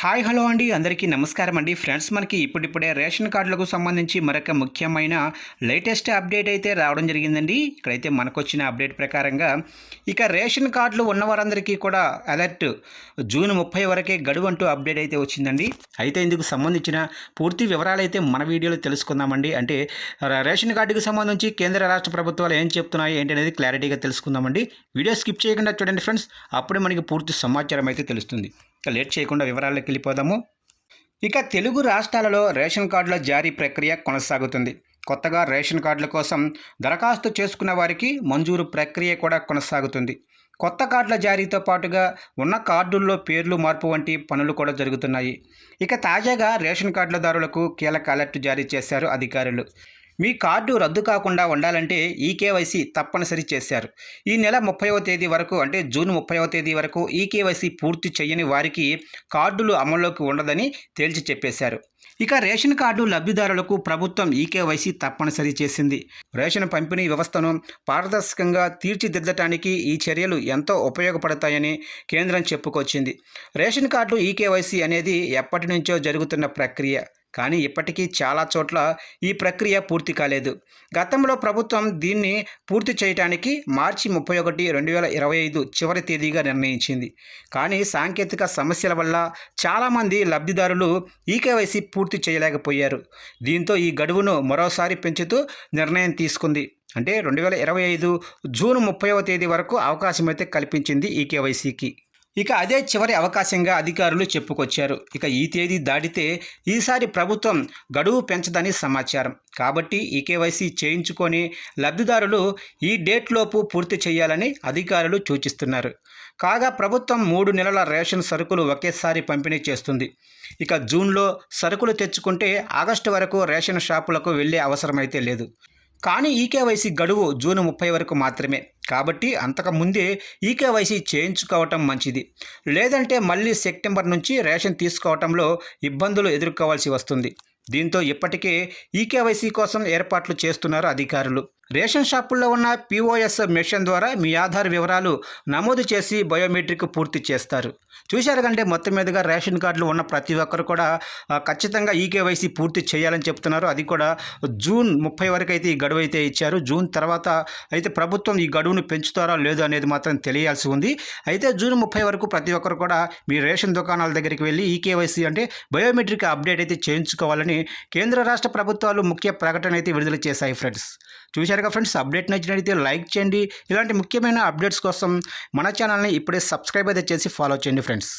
Hi hello అండి. అందరికీ నమస్కారం అండి. ఫ్రెండ్స్ మనకి ఇప్పుడిప్పుడే రేషన్ కార్డులకు సంబంధించి మరొక ముఖ్యమైన లేటెస్ట్ అప్డేట్ అయితే రావడం జరిగిందండి. ఇక్కడైతే మనకు వచ్చిన అప్డేట్ ప్రకారంగా ఇక రేషన్ కార్డులు ఉన్నవారందరికీ కూడా అలర్ట్ జూన్ ముప్పై వరకే గడువు అంటూ అప్డేట్ అయితే వచ్చిందండి. అయితే ఇందుకు సంబంధించిన పూర్తి వివరాలు అయితే మన వీడియోలో తెలుసుకుందామండి. అంటే రేషన్ కార్డుకి సంబంధించి కేంద్ర రాష్ట్ర ప్రభుత్వాలు ఏం చెప్తున్నాయి ఏంటి అనేది క్లారిటీగా తెలుసుకుందామండి. వీడియో స్కిప్ చేయకుండా చూడండి ఫ్రెండ్స్. అప్పుడే మనకి పూర్తి సమాచారం అయితే తెలుస్తుంది. ఇక లేట్ చేయకుండా వివరాల్లోకి వెళ్ళిపోదాము. ఇక తెలుగు రాష్ట్రాలలో రేషన్ కార్డుల జారీ ప్రక్రియ కొనసాగుతుంది. కొత్తగా రేషన్ కార్డుల కోసం దరఖాస్తు చేసుకున్న వారికి మంజూరు ప్రక్రియ కూడా కొనసాగుతుంది. కొత్త కార్డుల జారీతో పాటుగా ఉన్న కార్డుల్లో పేర్లు మార్పు వంటి పనులు కూడా జరుగుతున్నాయి. ఇక తాజాగా రేషన్ కార్డులదారులకు కీలక అలర్ట్ జారీ చేశారు అధికారులు. మీ కార్డు రద్దు కాకుండా ఉండాలంటే ఈకేవైసీ తప్పనిసరి చేశారు. ఈ నెల ముప్పైవ తేదీ వరకు అంటే జూన్ ముప్పైవ తేదీ వరకు ఈకేవైసీ పూర్తి చేయని వారికి కార్డులు అమల్లోకి ఉండదని తేల్చి చెప్పేశారు. ఇక రేషన్ కార్డు లబ్ధిదారులకు ప్రభుత్వం ఈకేవైసీ తప్పనిసరి చేసింది. రేషన్ పంపిణీ వ్యవస్థను పారదర్శకంగా తీర్చిదిద్దటానికి ఈ చర్యలు ఎంతో ఉపయోగపడతాయని కేంద్రం చెప్పుకొచ్చింది. రేషన్ కార్డు ఈకేవైసీ అనేది ఎప్పటి నుంచో జరుగుతున్న ప్రక్రియ. కానీ ఇప్పటికీ చాలా చోట్ల ఈ ప్రక్రియ పూర్తి కాలేదు. గతంలో ప్రభుత్వం దీన్ని పూర్తి చేయడానికి మార్చి ముప్పై ఒకటి రెండు వేల ఇరవై ఐదు చివరి తేదీగా నిర్ణయించింది. కానీ సాంకేతిక సమస్యల వల్ల చాలామంది లబ్ధిదారులు ఈకేవైసీ పూర్తి చేయలేకపోయారు. దీంతో ఈ గడువును మరోసారి పెంచుతూ నిర్ణయం తీసుకుంది. అంటే రెండు వేల ఇరవై ఐదు జూన్ ముప్పైవ తేదీ వరకు అవకాశం అయితే కల్పించింది ఈకేవైసీకి. ఇక అదే చివరి అవకాశంగా అధికారులు చెప్పుకొచ్చారు. ఇక ఈ తేదీ దాటితే ఈసారి ప్రభుత్వం గడువు పెంచదని సమాచారం. కాబట్టి ఈ కేవైసీ చేయించుకొని లబ్ధిదారులు ఈ డేట్లోపు పూర్తి చేయాలని అధికారులు సూచిస్తున్నారు. కాగా ప్రభుత్వం మూడు నెలల రేషన్ సరుకులు ఒకేసారి పంపిణీ చేస్తుంది. ఇక జూన్లో సరుకులు తెచ్చుకుంటే ఆగస్టు వరకు రేషన్ షాపులకు వెళ్ళే అవసరమైతే లేదు. కానీ ఈకేవైసీ గడువు జూన్ ముప్పై వరకు మాత్రమే. కాబట్టి అంతకు ముందే ఈకేవైసీ చేయించుకోవటం మంచిది. లేదంటే మళ్ళీ సెప్టెంబర్ నుంచి రేషన్ తీసుకోవటంలో ఇబ్బందులు ఎదుర్కోవాల్సి వస్తుంది. దీంతో ఇప్పటికే ఈకేవైసీ కోసం ఏర్పాట్లు చేస్తున్నారు అధికారులు. రేషన్ షాపుల్లో ఉన్న పీఓఎస్ మెషిన్ ద్వారా మీ ఆధార్ వివరాలు నమోదు చేసి బయోమెట్రిక్ పూర్తి చేస్తారు. చూశారు కంటే మొత్తం మీదుగా రేషన్ కార్డులు ఉన్న ప్రతి ఒక్కరు కూడా ఖచ్చితంగా ఈకేవైసీ పూర్తి చేయాలని చెప్తున్నారు. అది కూడా జూన్ ముప్పై వరకు అయితే ఈ గడువు అయితే ఇచ్చారు. జూన్ తర్వాత అయితే ప్రభుత్వం ఈ గడువును పెంచుతారా లేదో అనేది మాత్రం తెలియాల్సి ఉంది. అయితే జూన్ ముప్పై వరకు ప్రతి ఒక్కరు కూడా మీ రేషన్ దుకాణాల దగ్గరికి వెళ్ళి ఈకేవైసీ అంటే బయోమెట్రిక్ అప్డేట్ అయితే చేయించుకోవాలని కేంద్ర రాష్ట్ర ప్రభుత్వాలు ముఖ్య ప్రకటన అయితే విడుదల చేశాయి ఫ్రెండ్స్. చూశారు చూశారుగా ఫ్రెండ్స్ అప్డేట్ నచ్చినట్లయితే లైక్ చేయండి. ఇలాంటి ముఖ్యమైన అప్డేట్స్ కోసం మన ఛానల్ని ఇప్పుడే సబ్స్క్రైబ్ అయితే చేసి ఫాలో చేయండి ఫ్రెండ్స్.